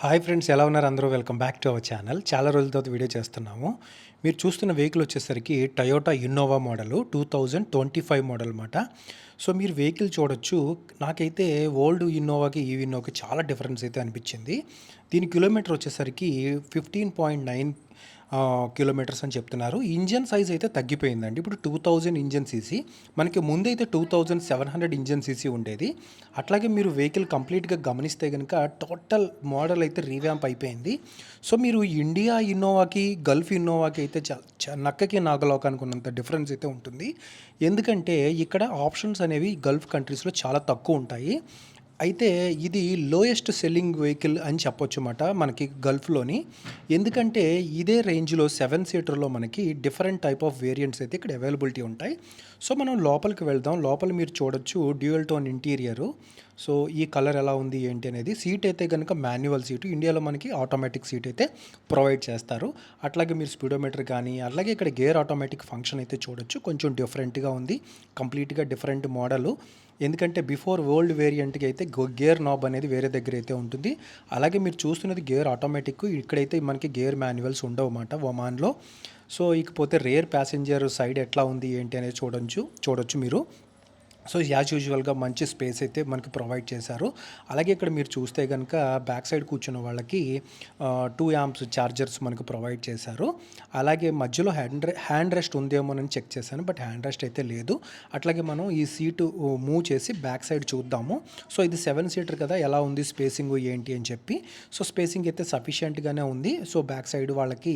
Hi friends ఎలా ఉన్నారు అందరూ? Welcome back to our channel. చాలా రోజుల తర్వాత వీడియో చేస్తున్నాము. మీరు చూస్తున్న వెహికల్ వచ్చేసరికి Toyota Innova model two thousand twenty five model అనమాట సో మీరు వెహికల్ చూడొచ్చు. నాకైతే ఓల్డ్ ఇన్నోవాకి ఈ ఇన్నోవాకి చాలా డిఫరెన్స్ అయితే అనిపించింది. దీని కిలోమీటర్ వచ్చేసరికి ఫిఫ్టీన్ పాయింట్ నైన్ కిలోమీటర్స్ అని చెప్తున్నారు. ఇంజన్ సైజ్ అయితే తగ్గిపోయిందండి. ఇప్పుడు టూ థౌజండ్ ఇంజన్ సీసీ. మనకి ముందైతే two thousand seven hundred engine CC ఉండేది. అట్లాగే మీరు వెహికల్ కంప్లీట్గా గమనిస్తే కనుక టోటల్ మోడల్ అయితే రీవ్యాంప్ అయిపోయింది. సో మీరు ఇండియా ఇన్నోవాకి గల్ఫ్ ఇన్నోవాకి అయితే చ చ- నక్కకి నాగలోకానికి ఉన్నంత డిఫరెన్స్ అయితే ఉంటుంది. ఎందుకంటే ఇక్కడ ఆప్షన్స్ అనేవి గల్ఫ్ కంట్రీస్లో చాలా తక్కువ ఉంటాయి. అయితే ఇది లోయెస్ట్ సెల్లింగ్ వెహికల్ అని చెప్పొచ్చు అన్నమాట మనకి గల్ఫ్లోని. ఎందుకంటే ఇదే రేంజ్లో సెవెన్ సీటర్లో మనకి డిఫరెంట్ టైప్ ఆఫ్ వేరియంట్స్ అయితే ఇక్కడ అవైలబిలిటీ ఉంటాయి. సో మనం లోపలికి వెళ్దాం. లోపల మీరు చూడొచ్చు డ్యూయల్ టోన్ ఇంటీరియరు సో ఈ కలర్ ఎలా ఉంది ఏంటి అనేది సీట్ అయితే కనుక మాన్యువల్ సీటు ఇండియాలో మనకి ఆటోమేటిక్ సీట్ అయితే ప్రొవైడ్ చేస్తారు. అట్లాగే మీరు స్పీడోమీటర్ కానీ అలాగే ఇక్కడ గేర్ ఆటోమేటిక్ ఫంక్షన్ అయితే చూడొచ్చు. కొంచెం డిఫరెంట్గా ఉంది. కంప్లీట్గా డిఫరెంట్ మోడలు ఎందుకంటే బిఫోర్ ఓల్డ్ వేరియంట్కి అయితే గో- గేర్ నాబ్ అనేది వేరే దగ్గర అయితే ఉంటుంది. అలాగే మీరు చూస్తున్నది గేర్ ఆటోమేటిక్. ఇక్కడైతే మనకి గేర్ మాన్యువల్స్ ఉండవు అన్నమాట ఒమాన్లో. సో ఇకపోతే రేర్ ప్యాసింజర్ సైడ్ ఎట్లా ఉంది ఏంటి అనేది చూడొచ్చు చూడొచ్చు మీరు. సో యాజ్ యూజువల్గా మంచి స్పేస్ అయితే మనకి ప్రొవైడ్ చేశారు. అలాగే ఇక్కడ మీరు చూస్తే కనుక బ్యాక్ సైడ్ కూర్చున్న వాళ్ళకి టూ యాంప్స్ ఛార్జర్స్ మనకు ప్రొవైడ్ చేశారు. అలాగే మధ్యలో హ్యాండ్ హ్యాండ్ రెస్ట్ ఉందేమోనని చెక్ చేశాను బట్ హ్యాండ్ రెస్ట్ అయితే లేదు. అట్లాగే మనం ఈ సీటు మూవ్ చేసి బ్యాక్ సైడ్ చూద్దాము. సో ఇది సెవెన్ సీటర్ కదా ఎలా ఉంది స్పేసింగ్ ఏంటి అని చెప్పి. సో స్పేసింగ్ అయితే సఫిషియెంట్గానే ఉంది. సో బ్యాక్ సైడ్ వాళ్ళకి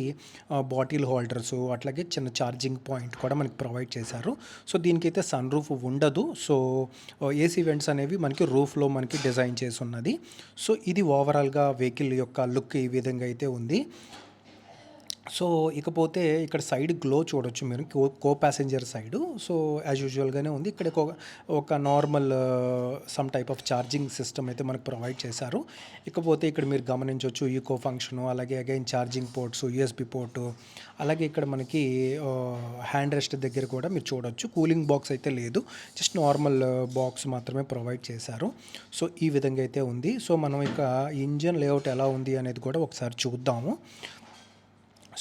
బాటిల్ హోల్డర్స్ అట్లాగే చిన్న ఛార్జింగ్ పాయింట్ కూడా మనకి ప్రొవైడ్ చేశారు. సో దీనికైతే సన్ రూఫ్ ఉండదు. సో ఏసీ వెంట్స్ అనేవి మనకి రూఫ్లో మనకి డిజైన్ చేసి ఉన్నది సో ఇది ఓవరాల్గా వెహికల్ యొక్క లుక్ ఈ విధంగా అయితే ఉంది. సో ఇకపోతే ఇక్కడ సైడ్ గ్లో చూడొచ్చు మీరు co co passenger side. So as యూజువల్గానే ఉంది. ఇక్కడ ఒక ఒక normal some type of charging system అయితే మనకు ప్రొవైడ్ చేశారు. ఇకపోతే ఇక్కడ మీరు గమనించవచ్చు ఈకో ఫంక్షన్ అలాగే again charging ports USB port అలాగే ఇక్కడ మనకి uh, హ్యాండ్ రెస్ట్ దగ్గర కూడా మీరు చూడొచ్చు. కూలింగ్ బాక్స్ అయితే లేదు. జస్ట్ నార్మల్ బాక్స్ మాత్రమే ప్రొవైడ్ చేశారు. సో ఈ విధంగా అయితే ఉంది. సో మనం ఇక ఇంజన్ లేఅవుట్ ఎలా ఉంది అనేది కూడా ఒకసారి చూద్దాము.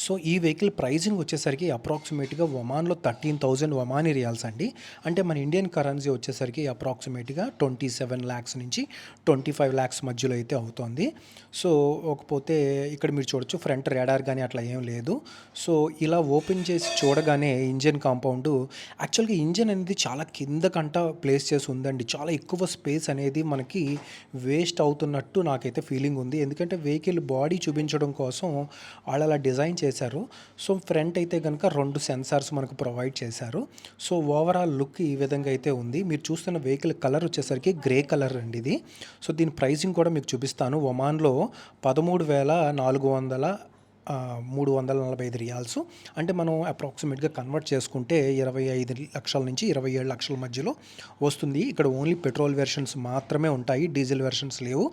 సో ఈ వెహికల్ ప్రైజింగ్ వచ్చేసరికి అప్రాక్సిమేట్గా ఒమాన్లో థర్టీన్ థౌజండ్ ఒమానీ రియాల్స్ అండి. అంటే మన ఇండియన్ కరెన్సీ వచ్చేసరికి అప్రాక్సిమేట్గా ట్వంటీ సెవెన్ ల్యాక్స్ నుంచి ట్వంటీ ఫైవ్ ల్యాక్స్ మధ్యలో అయితే అవుతుంది. సో ఒకపోతే ఇక్కడ మీరు చూడొచ్చు ఫ్రంట్ రేడార్ కానీ అట్లా ఏం లేదు. సో ఇలా ఓపెన్ చేసి చూడగానే ఇంజన్ కాంపౌండ్ యాక్చువల్గా ఇంజన్ అనేది చాలా కిందకంట ప్లేస్ చేసి ఉందండి. చాలా ఎక్కువ స్పేస్ అనేది మనకి వేస్ట్ అవుతున్నట్టు నాకైతే ఫీలింగ్ ఉంది. ఎందుకంటే వెహికల్ బాడీ చూపించడం కోసం వాళ్ళు అలా డిజైన్ చేశారు. సో ఫ్రంట్ అయితే కనుక రెండు సెన్సార్స్ మనకు ప్రొవైడ్ చేశారు. సో ఓవరాల్ లుక్ ఈ విధంగా అయితే ఉంది. మీరు చూస్తున్న వెహికల్ కలర్ వచ్చేసరికి గ్రే కలర్ అండి ఇది. సో దీని ప్రైసింగ్ కూడా మీకు చూపిస్తాను. ఒమాన్లో పదమూడు వేల నాలుగు వందల మూడు వందల నలభై ఐదు రియాల్స్. అంటే మనం అప్రాక్సిమేట్గా కన్వర్ట్ చేసుకుంటే ఇరవై ఐదు లక్షల నుంచి ఇరవై ఏడు లక్షల మధ్యలో వస్తుంది. ఇక్కడ ఓన్లీ పెట్రోల్ వెర్షన్స్ మాత్రమే ఉంటాయి. డీజిల్ వెర్షన్స్ లేవు.